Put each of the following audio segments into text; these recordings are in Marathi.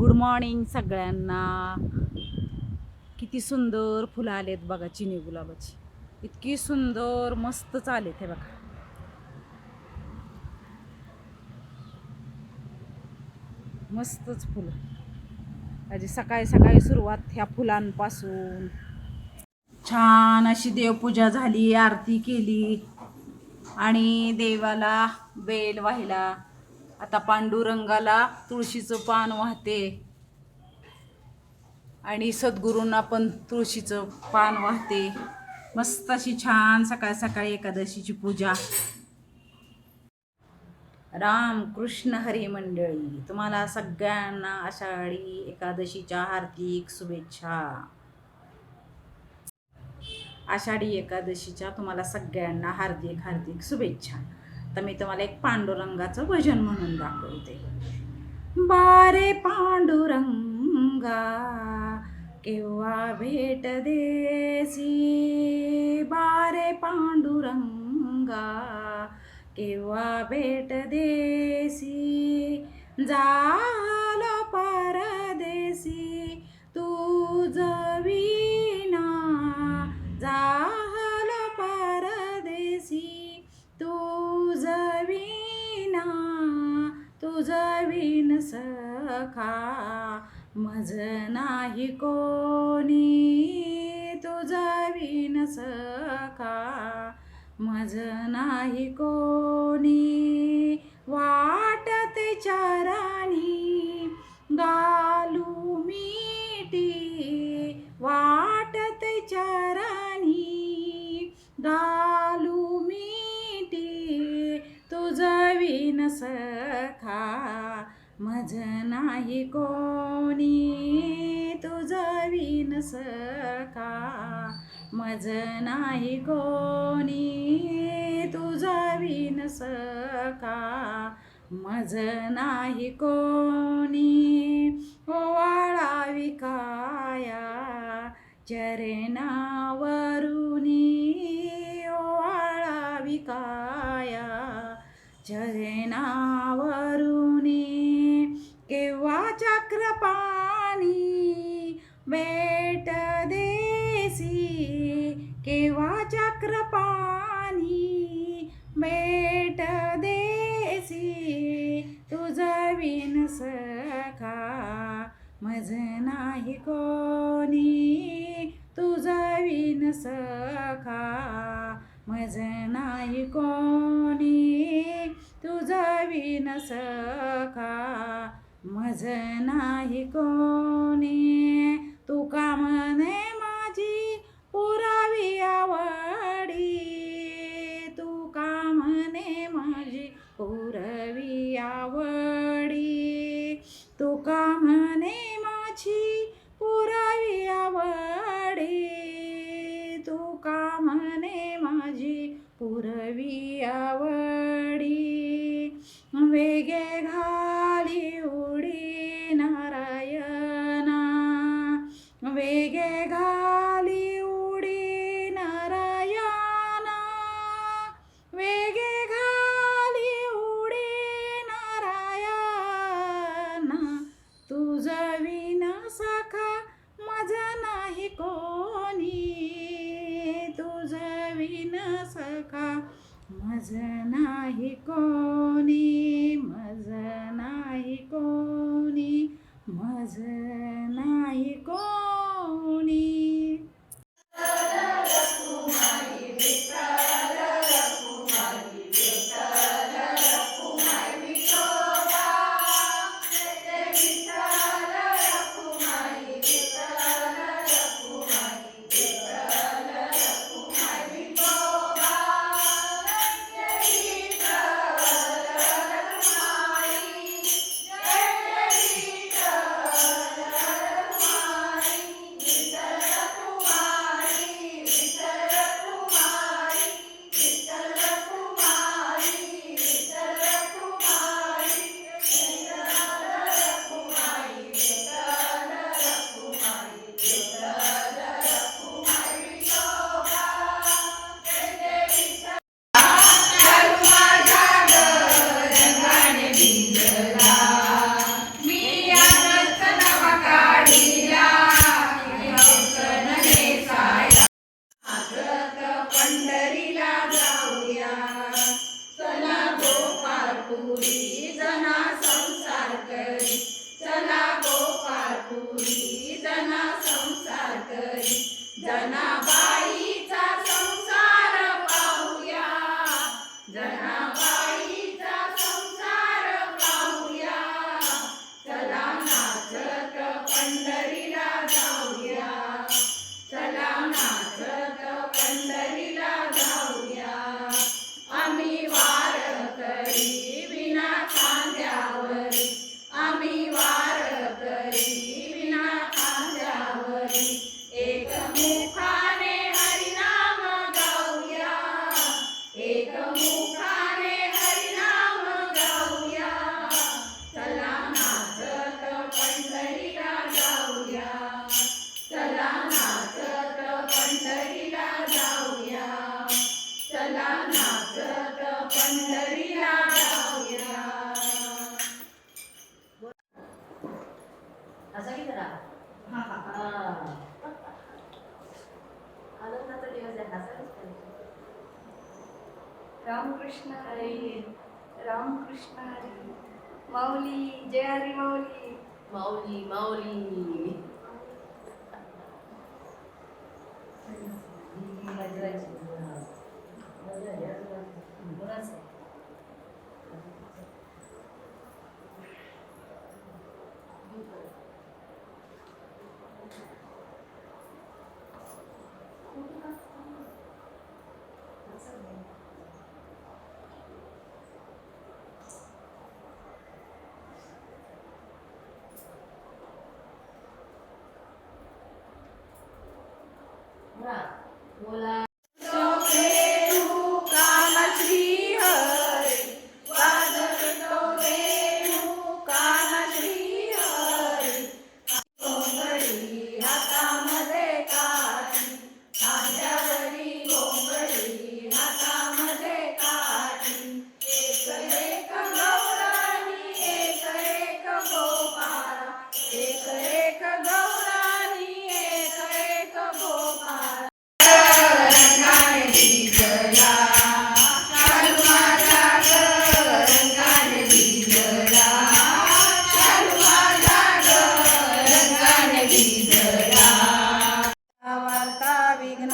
गुड मॉर्निंग सगळ्यांना. किती सुंदर फुलं आलेत बघा चिनी गुलाबाची. इतकी सुंदर मस्त चालेत हे बघा. मस्तच फुलं. आजी सकाळी सकाळी सुरुवात ह्या फुलांपासून. छान अशी देवपूजा झाली आरती केली. आणि देवाला बेल वाहिला. आता पांडुरंगाला तुळशीचं पान वाहते. आणि सद्गुरूंना पण तुळशीचं पान वाहते. मस्त अशी छान सकाळ सकाळी एकादशीची पूजा. राम कृष्ण हरी मंडळी तुम्हाला सगळ्यांना आषाढी एकादशीच्या हार्दिक शुभेच्छा. आषाढी एकादशीच्या तुम्हाला सगळ्यांना हार्दिक हार्दिक शुभेच्छा. तर मी तुम्हाला एक पांडुरंगाचं भजन म्हणून दाखवते. बारे पांडुरंगा केव्हा भेट देसी? बारे पांडुरंगा केव्हा भेट देसी? जा सखा मज नाही कोणी तुझा विन सखा मज नाही कोणी वाटते चारानी गालू मिटी. वाटते चारानी गालू मिटी. तुझा विन सखा मज नाही कोणी तुझ विन सका मज नाही कोणी तुझ विन सका मज नाही कोणी ओवाळावी काया? चरणावरुणी ओवाळावी काया? चरणावरुणी केव्हा चक्रपाणी भेट देसी. केव्हा चक्रपाणी भेट देसी? तुझा विन सखा मज नाही कोणी. तुझा विन सखा मज नाही कोणी. तुझा विन सखा मज नाही कोणी. तू का म्हणे माझी पुरावी आवडी? तू का म्हणे माझी पुरवी आवडी? तू का म्हणे माझी पुरावी आवडी? तू का म्हणे माझी पुरवी आवडी? वेगे विना साखा माझा नाही कोणी. तुझा विना सखा मज नाही कोणी. माझा नाही कोणी माझा नाही कोणी. Banaba. आनंदाचा दिवस आहे पाहिजे. रामकृष्ण हरी. रामकृष्ण हरी. माऊली जय हरी माऊली. माऊली माऊली. गजराची.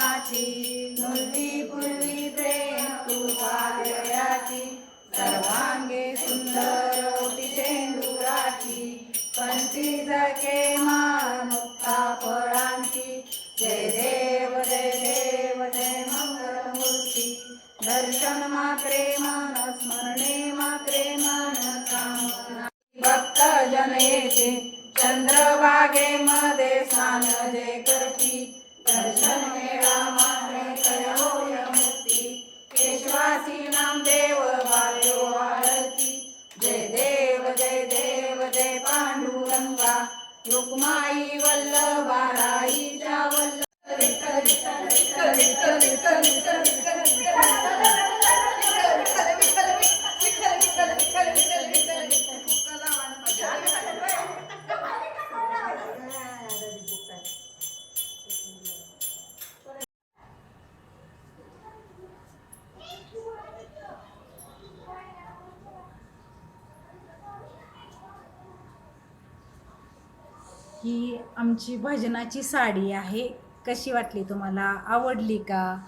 विघ्नाची मुलवी पूर्वी प्रेम कृपालयाची सर्वांगे सुंदर ओटी शेंदुराची पंथी जके मान मुक्ता फळांची जय देव जय देव जय मंगलमूर्ती. दर्शन मात्रे मान स्मरणे मात्रे मन कामना रुक्माई वल्लभा राईच्या ही आमची भजनाची साडी आहे. कशी वाटली तुम्हाला? आवडली का?